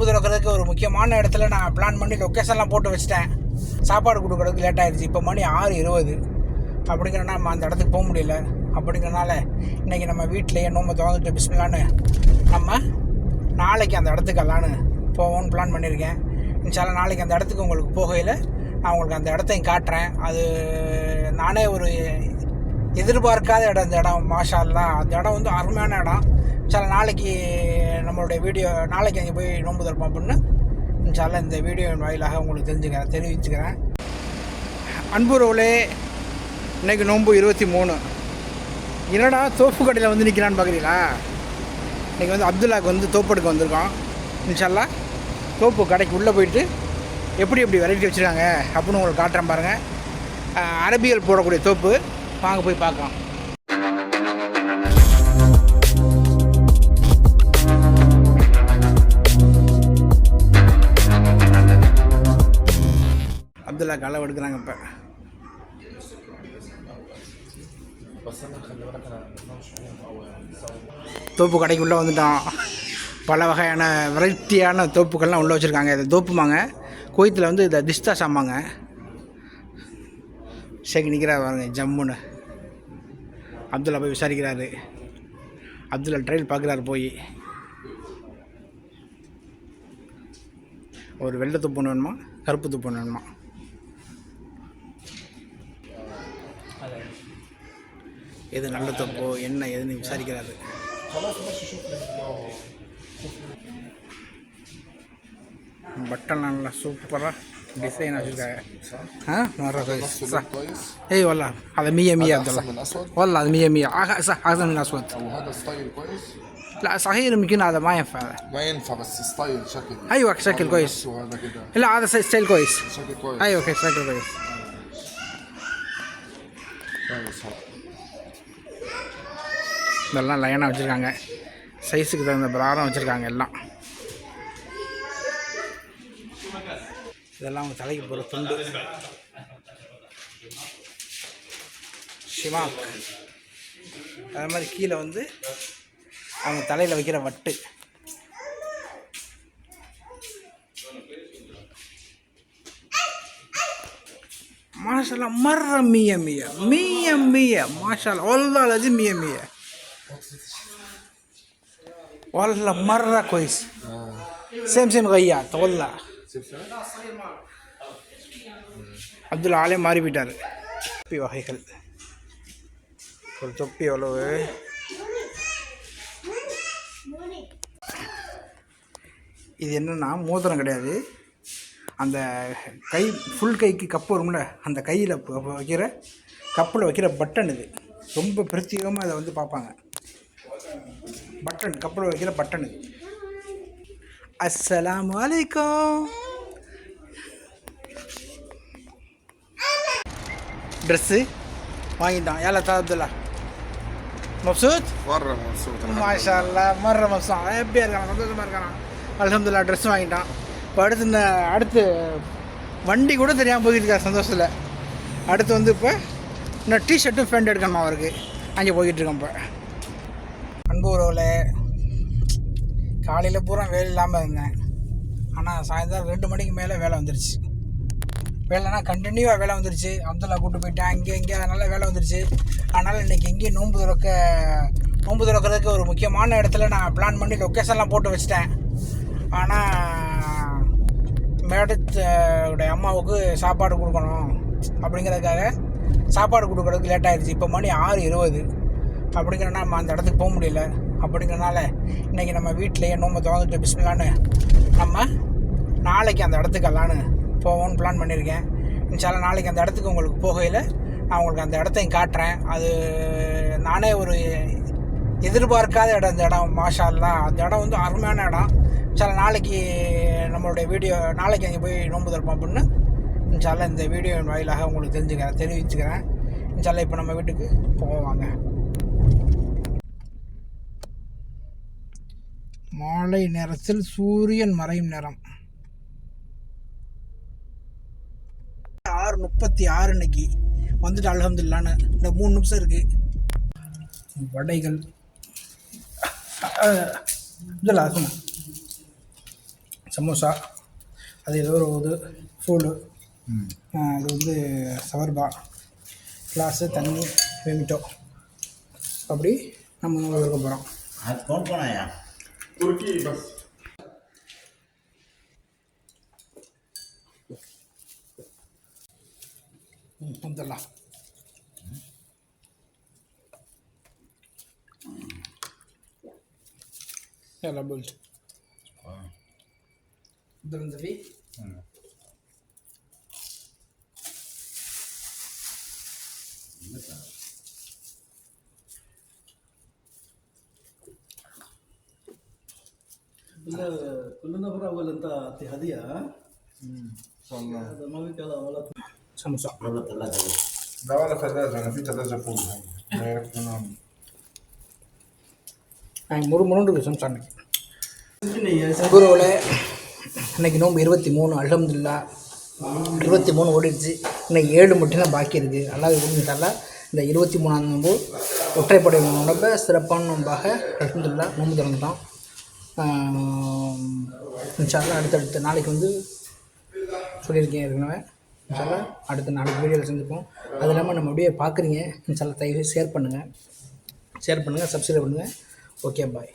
நோன்பு திறக்கிறதுக்கு ஒரு முக்கியமான இடத்துல நான் பிளான் பண்ணி லொக்கேஷன்லாம் போட்டு வச்சிட்டேன். சாப்பாடு கொடுக்குறதுக்கு லேட் ஆகிடுச்சு இப்போ மணி ஆறு இருபது. அப்படிங்கிறனா நம்ம அந்த இடத்துக்கு போக முடியல. அப்படிங்கிறனால இன்றைக்கி நம்ம வீட்டிலேயே நோம்பு துவங்கிட்டு பிஸ்மிலான்னு நம்ம நாளைக்கு அந்த இடத்துக்கு எல்லான்னு போவோம்னு பிளான் பண்ணியிருக்கேன் இன்ஷால்லா நாளைக்கு அந்த இடத்துக்கு உங்களுக்கு போகையில் நான் உங்களுக்கு அந்த இடத்தையும் காட்டுறேன். அது நானே ஒரு எதிர்பார்க்காத இடம் இந்த இடம் மாஷா அந்த இடம் வந்து அருமையான இடம். சில நாளைக்கு நம்மளுடைய வீடியோ நாளைக்கு அங்கே போய் நோன்பு தருப்போம் அப்படின்னு இன்ஷால்லா இந்த வீடியோவின் வாயிலாக உங்களுக்கு தெரிஞ்சுக்கிறேன் தெரிவிச்சுக்கிறேன். அன்புறவுலே இன்றைக்கி நோன்பு இருபத்தி மூணு. என்னடா தோப்பு கடையில் வந்து நிற்கிறான்னு பார்க்குறீங்களா இன்றைக்கி வந்து அப்துல்லாக்கு வந்து தோப்பு வந்திருக்கோம். இன்ஷால்லா தோப்பு கடைக்கு உள்ளே போயிட்டு எப்படி எப்படி வெரைட்டி வச்சுருக்காங்க அப்படின்னு உங்களுக்கு காட்டுறேன் பாருங்கள் அரபியல் போடக்கூடிய தோப்பு. வாங்க போய் பார்க்கலாம். அப்துல்லா களை எடுக்கிறாங்க இப்போ. தோப்பு கடைக்குள்ளே வந்துட்டான். பல வகையான வெரைட்டியான தோப்புக்கள்லாம் உள்ளே வச்சுருக்காங்க. இது தோப்புமாங்க. கோயத்தில் வந்து இதை திஸ்தா சாமாங்க ஷேக் நிற்கிறார் பாருங்க ஜம்முன்னு. அப்துல்லா போய் விசாரிக்கிறாரு. அப்துல்லா ட்ரையல் பார்க்குறாரு போய். ஒரு வெள்ளை துப்பு வேணுமா? கருப்பு துப்பு வேணுமா? எது நல்ல தப்போ என்ன எதுன்னு விசாரிக்கிறாரு. பட்டன் நல்லா சூப்பராக டிசைன் வச்சுருக்காங்க ஆ مرة كويس صح كويس اي والله هذا 100 100 عبد احسن الله من الاسود والله هذا 100 100 آه، صح احسن من الاسود او هذا ستايل كويس لا صحيح يمكن هذا ما ينفع هذا ما ينفع بس ستايل شكل أيوة، شكل هذا كويس. نفسه هذا كده لا هذا ستايل كويس شكل كويس ايوه اوكي شكله كويس كويس هذا. இதெல்லாம் லைனாக வச்சுருக்காங்க சைஸுக்கு தகுந்த பிரகாரம் வச்சுருக்காங்க எல்லாம் இதெல்லாம் அவங்க தலைக்கு போகிற துண்டு. ஷிவாக் அது மாதிரி கீழே வந்து அவங்க தலையில் வைக்கிற வட்டு. மாஷாலா மர்ற மிய மிய மிய மிய. மாஷாலா ஒல்லா அலஜி மிய மிய. ஒல்ல மர்ற கொய்ஸ். சேம் சேம் கொய்யா தொல்லா அப்துல் ஆளே மாறி போயிட்டார். தொப்பி வகைகள். ஒரு தொப்பி எவ்வளவு? இது என்னன்னா மோதிரம் கிடையாது. அந்த கை ஃபுல் கைக்கு கப்பு வரும்ல அந்த கையில் வைக்கிற கப்பில் வைக்கிற பட்டன் இது. ரொம்ப பிரத்யேகமாக அதை வந்து பார்ப்பாங்க. பட்டன் கப்பில் வைக்கிற பட்டன் இது. அஸ்ஸலாமு வலைக்கம் ட்ரெஸ்ஸு வாங்கிட்டான். ஏல அப்துல்லா. மப்சூத்? வர்ற மப்சூத். மாஷா அல்லா மர்ற மப்சா எப்படியா இருக்கான்? சந்தோஷமாக இருக்கான்? அலமதுல்லா ட்ரெஸ் வாங்கிட்டான். இப்போ அடுத்து இந்த அடுத்து வண்டி கூட தெரியாமல் போயிட்டுருக்காரு சந்தோஷத்தில். அடுத்து வந்து இப்போ இன்னும் டிஷர்ட்டும் ஃபேண்ட் எடுக்கணும் அவருக்கு? அங்கே போய்கிட்டுருக்கோம் இப்போ. அன்பு உறவில் காலையில் பூரா வேலை இல்லாமல் இருந்தேன். ஆனால் சாயந்தரம் ரெண்டு மணிக்கு மேலே வேலை வந்துருச்சு. வேலைனா கண்டினியூவாக வேலை வந்துருச்சு. அப்துல்லா கூட்டு போயிட்டேன் அங்கே இங்கே அதனால் வேலை வந்துருச்சு. அதனால் இன்றைக்கி எங்கேயும் நோன்பு திறக்க நோன்பு திறக்கிறதுக்கு ஒரு முக்கியமான இடத்துல நான் பிளான் பண்ணி லொக்கேஷன்லாம் போட்டு வச்சிட்டேன். ஆனால் மேடத்தோடைய அம்மாவுக்கு சாப்பாடு கொடுக்கணும் அப்படிங்கிறதுக்காக சாப்பாடு கொடுக்குறதுக்கு லேட் ஆகிடுச்சு இப்போ மணி ஆறு இருபது. அப்படிங்கிறனா நம்ம அந்த இடத்துக்கு போக முடியல. அப்படிங்கிறனால இன்றைக்கி நம்ம வீட்டிலேயே நோம்பை திறந்துட்டு பிஸ்மிலான்னு நம்ம நாளைக்கு அந்த இடத்துக்கு அல்லான்னு போவோம்னு பிளான் பண்ணியிருக்கேன். இன்ஷால்லா நாளைக்கு அந்த இடத்துக்கு உங்களுக்கு போகையில் நான் உங்களுக்கு அந்த இடத்தையும் காட்டுறேன். அது நானே ஒரு எதிர்பார்க்காத இடம் இந்த இடம் மாஷால்லாம் அந்த இடம் வந்து அருமையான இடம். சில நாளைக்கு நம்மளுடைய வீடியோ நாளைக்கு அங்கே போய் நோன்பு திறப்போம் அப்படின்னு இன்ஷால்லா இந்த வீடியோவின் வாயிலாக உங்களுக்கு தெரிஞ்சுக்கிறேன் தெரிவிச்சுக்கிறேன். இன்ஷால்லா இப்போ நம்ம வீட்டுக்கு போவாங்க மாலை நேரத்தில் சூரியன் மறையும் நேரம். இருபத்தி ஆறு அன்னைக்கு வந்துட்டு அலகம்துல்லான்னு இந்த மூணு நிமிஷம் இருக்குது வடைகள். இதில் அதுமா சமோசா அது ஏதோ ஒரு இது ஃபூலு அது வந்து சவர்பா. கிளாஸு தண்ணி வெமிட்டோ அப்படி நம்ம இருக்க போகிறோம் அது ஃபோன் போனாயா from the left. la bult. Dunder vi? Mm. ಇಲ್ಲ ಕುಲ್ಲನಪುರ ಅವಲ್ ಅತಿ ಹದಿಯ ಅವಲ ما في كلام ولا سموسا والله ثلاثة بس لا ولا ثلاجة أنا في ثلاجة فوق هاي غيرك تنام முறு முருண்டு இருக்கு சம்சா அன்னைக்கு يمكن هي குருவில் இன்னைக்கு நோம்பு இருபத்தி மூணு அல்ஹம்துலில்லா இருபத்தி மூணு ஓடிடுச்சு இன்னைக்கு ஏழு மட்டும்தான் பாக்கி இருக்குது அல்லாஹ் விரும்பிட்டால இந்த இருபத்தி மூணாம் நோம்பு ஒற்றைப்படை நோம்ப சிறப்பான நோம்பாக அல்ஹம்துலில்லா நோம்பு திறந்துட்டோம் இன்ஷால்லா அடுத்தடுத்த நாளைக்கு வந்து சொல்லியிருக்கேன் ஏற்கனவே இன்ஷால்லா அடுத்த நாளைக்கு வீடியோவில் சந்திப்போம். அது இல்லாமல் நம்ம அப்படியே பார்க்குறீங்க இன்ஷால்லா தயவு ஷேர் பண்ணுங்கள் ஷேர் பண்ணுங்கள் சப்ஸ்கிரைப் பண்ணுங்கள் ஓகே பாய்